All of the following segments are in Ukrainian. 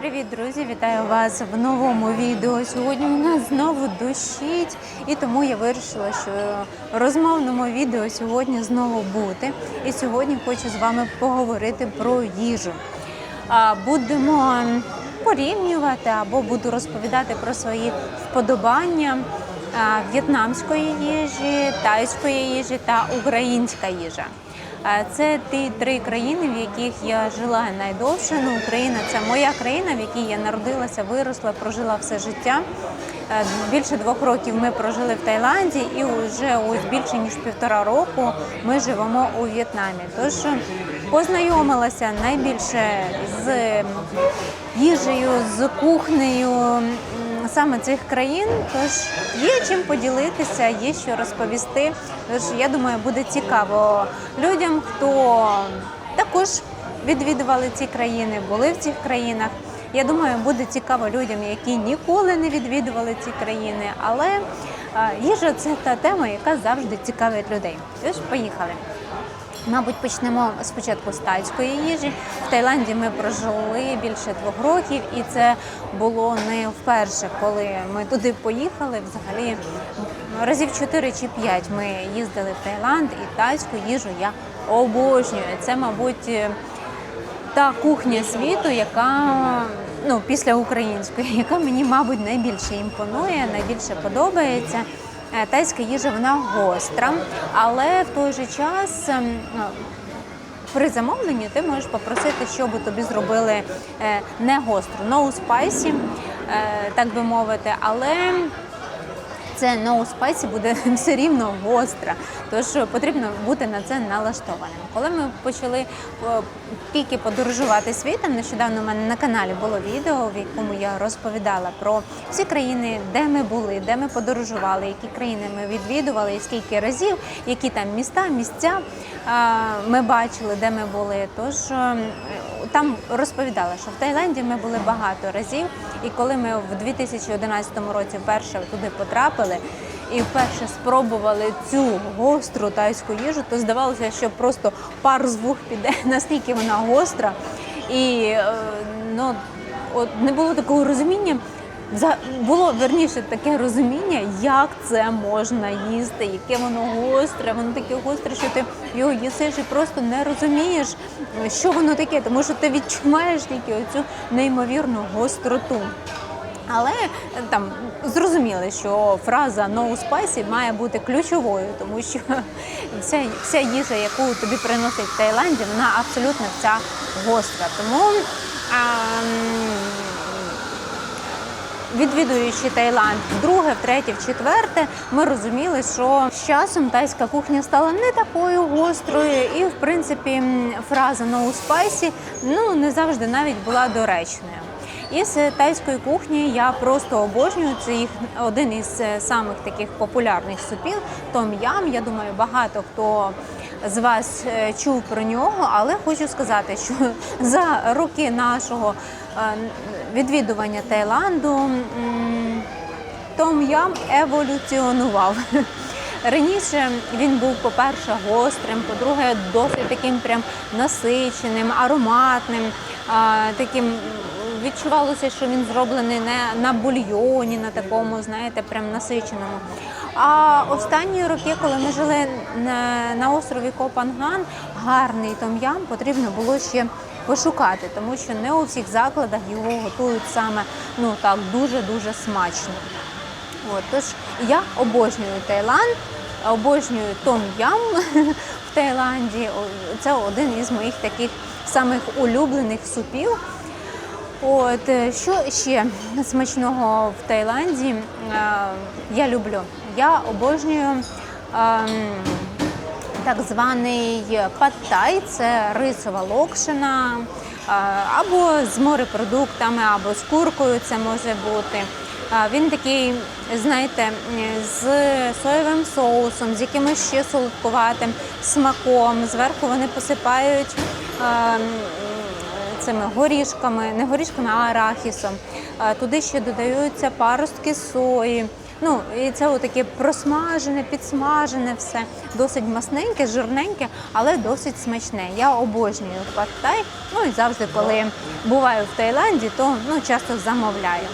Привіт, друзі! Вітаю вас в новому відео. Сьогодні у нас знову дощить, і тому я вирішила, що розмовному відео сьогодні знову бути. І сьогодні хочу з вами поговорити про їжу. Будемо порівнювати або буду розповідати про свої вподобання в'єтнамської їжі, тайської їжі та українська їжа. Е, Це ті три країни, в яких я жила найдовше. Ну, Україна це моя країна, в якій я народилася, виросла, прожила все життя. Е, Більше двох років ми прожили в Таїланді, і вже ось більше ніж півтора року ми живемо у В'єтнамі. Тож познайомилася найбільше з їжею, з кухнею саме цих країн. Тож є чим поділитися, є що розповісти. Тож я думаю, буде цікаво людям, хто також відвідували ці країни, були в цих країнах. Я думаю, буде цікаво людям, які ніколи не відвідували ці країни. Але їжа це та тема, яка завжди цікавить людей. Тож поїхали. Мабуть, почнемо спочатку з тайської їжі. В Таїланді ми прожили більше двох років, і це було не вперше, коли ми туди поїхали. Взагалі разів 4 чи 5 ми їздили в Таїланд, і тайську їжу я обожнюю. Це, мабуть, та кухня світу, яка ну після української, яка мені, мабуть, найбільше імпонує, найбільше подобається. Е, Тайська їжа вона гостра, але в той же час ем, ну, при замовленні ти можеш попросити, щоб тобі зробили е, не гостру, no spicy, е, так би мовити, але це no spicy буде все рівно гостра. Тож потрібно бути на це налаштованим. Коли ми почали е, тільки подорожувати світом, нещодавно у мене на каналі було відео, в якому я розповідала про всі країни, де ми були, де ми подорожували, які країни ми відвідували, і скільки разів, які там міста, місця е, ми бачили, де ми були. Тож е, там розповідала, що в Таїланді ми були багато разів, і коли ми в 2011 році вперше туди потрапили і вперше спробували цю гостру тайську їжу, то здавалося, що просто пар з вух піде, настільки вона гостра. І е, ну, от не було такого розуміння. Було верніше таке розуміння, як це можна їсти, яке воно гостре, воно таке гостре, що ти його їсиш і просто не розумієш, що воно таке, тому що ти відчуваєш тільки оцю неймовірну гостроту. Але там зрозуміли, що фраза no spicy має бути ключовою, тому що вся, вся їжа, яку тобі приносить в Таїланді, вона абсолютно вся гостра. Тому а, відвідуючи Таїланд вдруге, втретє, вчетверте, ми розуміли, що з часом тайська кухня стала не такою гострою, і в принципі фраза no spicy ну не завжди навіть була доречною. Із тайської кухні я просто обожнюю. Це їх один із е, самих таких популярних супів том-ям. Я думаю, багато хто з вас е, чув про нього, але хочу сказати, що за роки нашого е, відвідування Таїланду том-ям еволюціонував. Раніше він був, по-перше, гострим, по-друге, досить таким прям насиченим, ароматним, таким відчувалося, що він зроблений не на бульйоні, на такому, знаєте, прям насиченому. А останні роки, коли ми жили на, острові Копанган, гарний том-ям потрібно було ще пошукати, тому що не у всіх закладах його готують саме ну так дуже-дуже смачно. От, тож я обожнюю Таїланд, обожнюю том-ям в Таїланді. Це один із моїх таких самих улюблених супів. От е, що ще смачного в Таїланді е, я люблю. Я обожнюю ем, так званий паттай, це рисова локшина, е, або з морепродуктами, або з куркою це може бути. Він такий, знаєте, з соєвим соусом, з якимось ще солодкуватим смаком. Зверху вони посипають е, цими горішками, не горішками, а арахісом. Туди ще додаються паростки сої. Ну і це таке просмажене, підсмажене, все досить масненьке, жирненьке, але досить смачне. Я обожнюю пад-тай. Ну і завжди, коли буваю в Таїланді, то ну часто замовляю.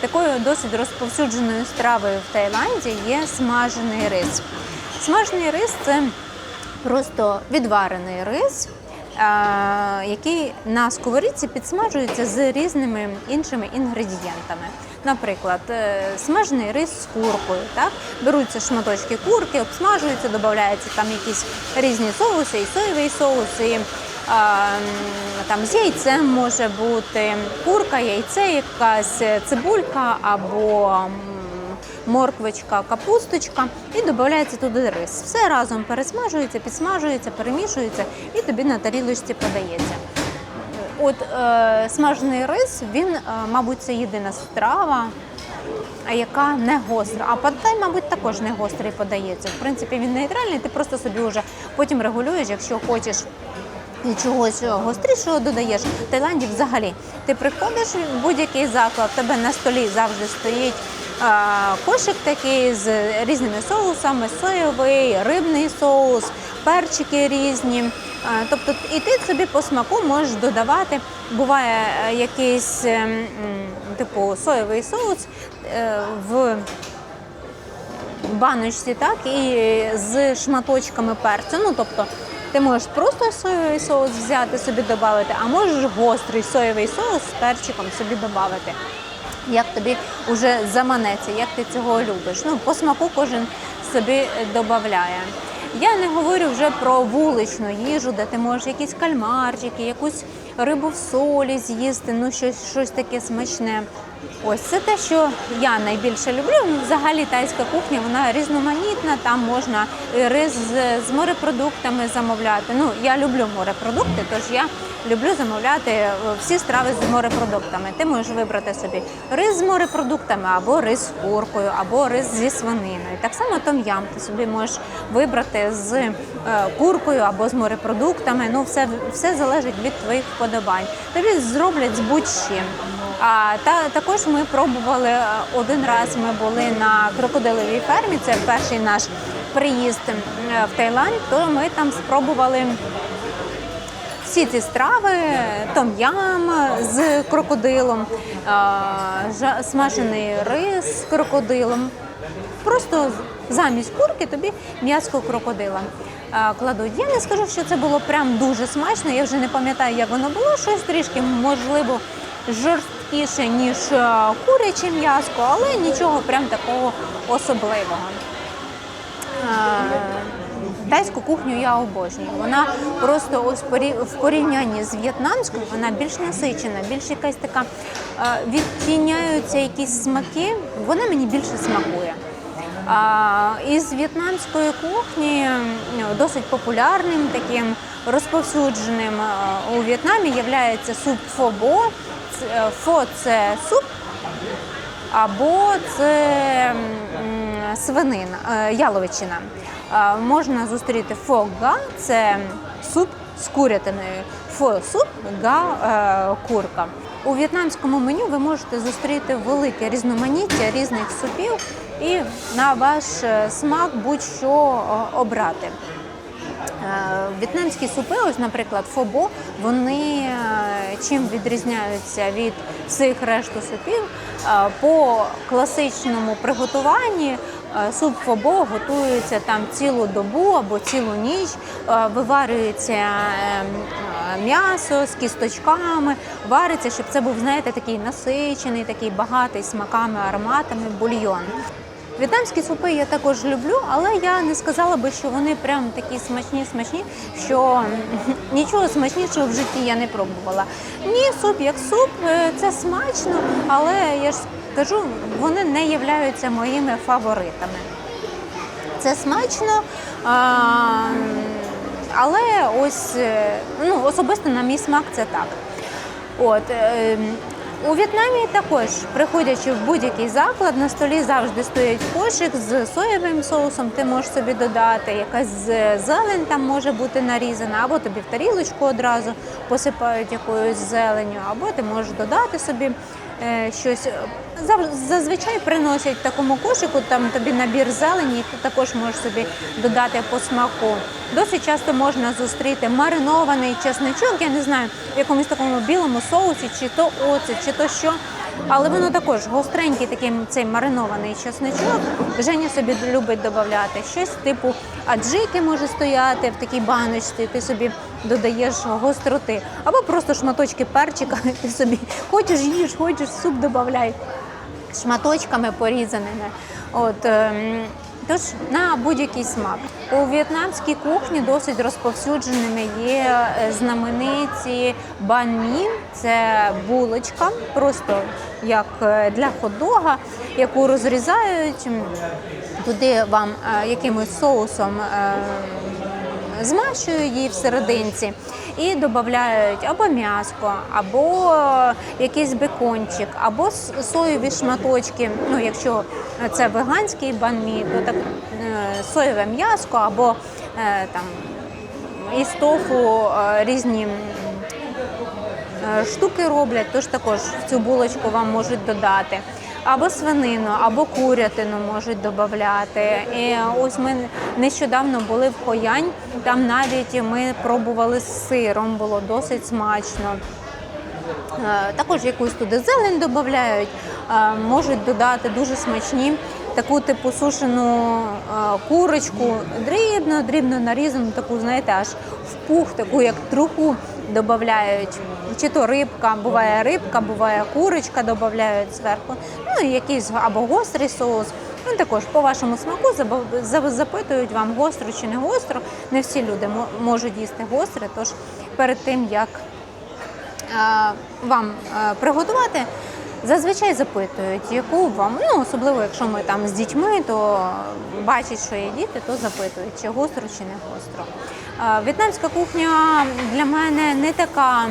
Такою досить розповсюдженою стравою в Таїланді є смажений рис. Смажений рис це просто відварений рис, який на сковорідці підсмажується з різними іншими інгредієнтами. Наприклад, е, смажений рис з куркою. Так? Беруться шматочки курки, обсмажуються, додаються там якісь різні соуси, і соєвий соус, і а, там з яйцем може бути курка, яйце, якась цибулька або м, морквочка, капусточка і додається туди рис. Все разом пересмажується, підсмажується, перемішується і тобі на тарілочці подається. От е, смажений рис, він, е, мабуть, це єдина страва, яка не гостра. А падтай, мабуть, також не гострий подається. В принципі, він нейтральний, ти просто собі вже потім регулюєш, якщо хочеш. І чогось гострішого додаєш. В Таїланді взагалі ти приходиш в будь-який заклад, тебе на столі завжди стоїть кошик такий з різними соусами, соєвий, рибний соус, перчики різні. Тобто, і ти собі по смаку можеш додавати. Буває е, якийсь ем, типу соєвий соус е, в баночці, так, і з шматочками перцю. Ну, тобто, ти можеш просто соєвий соус взяти, собі додати, а можеш гострий соєвий соус з перчиком собі додати. Як тобі вже заманеться, як ти цього любиш. Ну, по смаку кожен собі додає. Я не говорю вже про вуличну їжу, де ти можеш якісь кальмарчики, якусь рибу в солі з'їсти, ну щось, щось таке смачне. Ось це те, що я найбільше люблю. Ну, взагалі тайська кухня вона різноманітна. Там можна і рис з, з морепродуктами замовляти. Ну я люблю морепродукти, тож я люблю замовляти е, всі страви з морепродуктами. Ти можеш вибрати собі рис з морепродуктами, або рис з куркою, або рис зі свининою. Так само том'ям ти собі можеш вибрати з е, куркою або з морепродуктами. Ну все, все залежить від твоїх вподобань. Тобі зроблять з будь-чим. А та також ми пробували е, один раз. Ми були на крокодиловій фермі. Це перший наш приїзд е, в Таїланд. То ми там спробували всі ці страви, том-ям з крокодилом, а, смажений рис з крокодилом. Просто замість курки тобі м'ясо крокодила кладуть. Я не скажу, що це було прям дуже смачно. Я вже не пам'ятаю, як воно було. Щось трішки можливо жорсткіше, ніж куряче м'ясо, але нічого прям такого особливого. Е, Тайську кухню я обожнюю. Вона просто в порівнянні з в'єтнамською, вона більш насичена, більш якась така е, відтіняються якісь смаки. Вона мені більше смакує. Із в'єтнамської кухні досить популярним, таким розповсюдженим е, у В'єтнамі є суп фобо. Ц- е, Фо це суп, або це свинина, е, яловичина. Е, Можна зустріти фога, це суп з курятиною. Фо суп, га курка. У в'єтнамському меню ви можете зустріти велике різноманіття різних супів і на ваш смак будь-що обрати. Е, В'єтнамські супи, ось, наприклад, фобо, вони е, чим відрізняються від всіх решту супів Е, по класичному приготуванні. Суп фобо готується там цілу добу або цілу ніч, виварюється е, е, м'ясо з кісточками, вариться, щоб це був, знаєте, такий насичений, такий багатий смаками, ароматами бульйон. В'єтнамські супи я також люблю, але я не сказала би, що вони прям такі смачні, смачні, що нічого смачнішого в житті я не пробувала. Ні, суп як суп, е, це смачно, але я ж кажу, вони не являються моїми фаворитами. Це смачно, а, але ось е, ну, особисто на мій смак це так. От, е, У В'єтнамі також, приходячи в будь-який заклад, на столі завжди стоїть кошик з соєвим соусом. Ти можеш собі додати, якась зелень там може бути нарізана, або тобі в тарілочку одразу посипають якоюсь зеленню, або ти можеш додати собі е, щось. Зазвичай приносять в такому кошику там тобі набір зелені, ти також можеш собі додати по смаку. Досить часто можна зустріти маринований чесничок, я не знаю, в якомусь такому білому соусі, чи то оцет, чи то що. Але воно також гостренький такий цей маринований чесничок. Женя собі любить додати щось типу аджики може стояти в такій баночці, ти собі додаєш гостроти. Або просто шматочки перчика, ти собі хочеш їж, хочеш суп додай шматочками порізаними. От, ем, тож на будь-який смак. У в'єтнамській кухні досить розповсюдженими є е, знамениті банмі. Це булочка, просто як е, для хот-дога, яку розрізають. Туди вам е, якимось соусом е, змащую її всерединці і додають або м'яско, або якийсь бекончик, або соєві шматочки. Ну, якщо це веганський банмі, то так е, соєве м'яско, або е, там із тофу е, різні. е, Штуки роблять, тож також в цю булочку вам можуть додати. Або свинину, або курятину можуть додати. І ось ми нещодавно були в Хоянь, там навіть ми пробували з сиром, було досить смачно. Е, Також якусь туди зелень додають, можуть додати дуже смачні таку типу сушену е, курочку, дрібно, дрібно нарізану, таку, знаєте, аж в пух, таку як труху додають. Чи то рибка, буває рибка, буває курочка, додають зверху. Ну і якийсь або гострий соус. Ну також по вашому смаку запитують вам гостро чи не гостро. Не всі люди можуть їсти гостре, тож перед тим як е, вам е, приготувати, зазвичай запитують, яку вам, ну особливо якщо ми там з дітьми, то бачать, що є діти, то запитують, чи гостро, чи не гостро. В'єтнамська кухня для мене не така.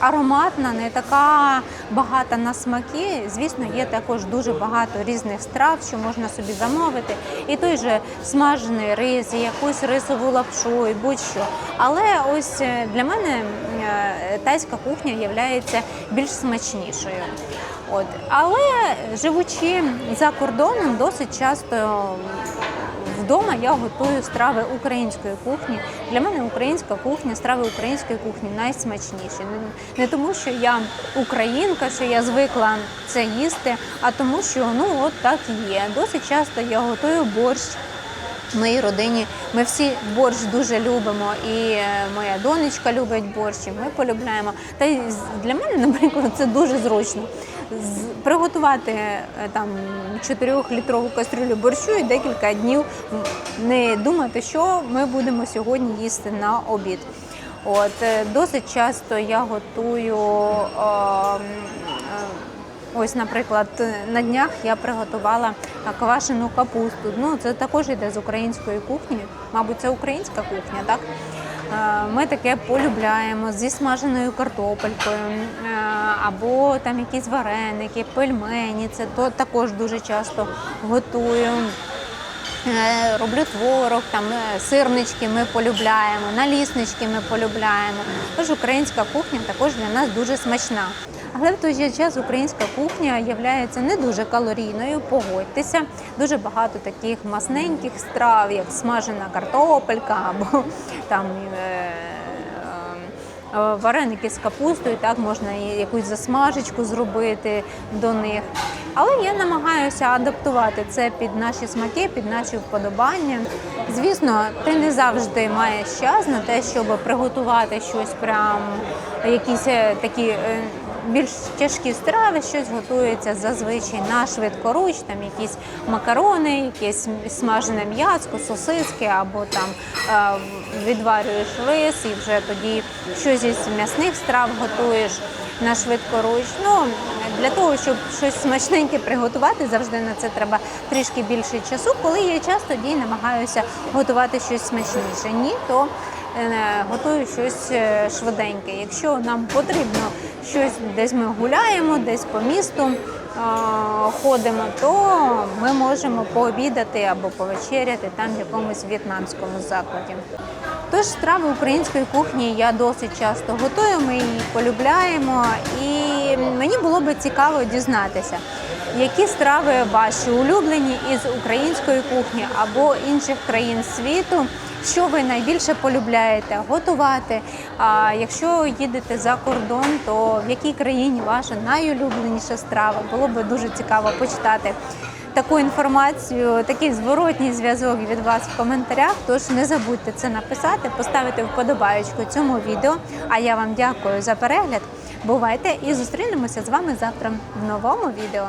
Ароматна, не така багата на смаки. Звісно, є також дуже багато різних страв, що можна собі замовити. І той же смажений рис, і якусь рисову лапшу, і будь-що. Але ось е, для мене тайська кухня є більш смачнішою. От. Але живучи за кордоном, досить часто Вдома я готую страви української кухні. Для мене українська кухня, страви української кухні найсмачніші. Не- тому, що я українка, що я звикла це їсти, а тому, що ну от так є. Досить часто я готую борщ. Моїй родині ми всі борщ дуже любимо, і е, моя донечка любить борщ, і ми полюбляємо. Та й для мене, наприклад, це дуже зручно. Приготувати е, там 4-літрову кастрюлю борщу і декілька днів не думати, що ми будемо сьогодні їсти на обід. От е, досить часто я готую. е, Ось, наприклад, на днях я приготувала квашену капусту. Ну, це також йде з української кухні. Мабуть, це українська кухня, так? Е, Ми таке полюбляємо зі смаженою картопелькою, е, або там якісь вареники, пельмені. Це то також дуже часто готую. Е, Роблю творог, там сирнички ми полюбляємо, наліснички ми полюбляємо. Тож українська кухня також для нас дуже смачна. Але в той же час українська кухня є не дуже калорійною. Погодьтеся, дуже багато таких масненьких страв, як смажена картопелька або там. е, е, Вареники з капустою, так можна якусь засмажечку зробити до них. Але я намагаюся адаптувати це під наші смаки, під наші вподобання. Звісно, ти не завжди маєш час на те, щоб приготувати щось прям якісь е, такі. Більш тяжкі страви, щось готується зазвичай на швидкоруч, там якісь макарони, якесь смажене м'яско, сосиски, або там е, відварюєш рис і вже тоді щось із м'ясних страв готуєш на швидкоруч. Ну, для того, щоб щось смачненьке приготувати, завжди на це треба трішки більше часу. Коли є час, тоді намагаюся готувати щось смачніше. Ні, то е, готую щось е, швиденьке. Якщо нам потрібно щось, десь ми гуляємо, десь по місту ходимо, то ми можемо пообідати або повечеряти там в якомусь в'єтнамському закладі. Тож страви української кухні я досить часто готую, ми її полюбляємо, і мені було би цікаво дізнатися, які страви ваші улюблені із української кухні або інших країн світу. Що ви найбільше полюбляєте готувати? А якщо їдете за кордон, то в якій країні ваша найулюбленіша страва? Було би дуже цікаво почитати таку інформацію, такий зворотній зв'язок від вас в коментарях. Тож не забудьте це написати, поставити вподобаєчку цьому відео. А я вам дякую за перегляд. Бувайте і зустрінемося з вами завтра в новому відео.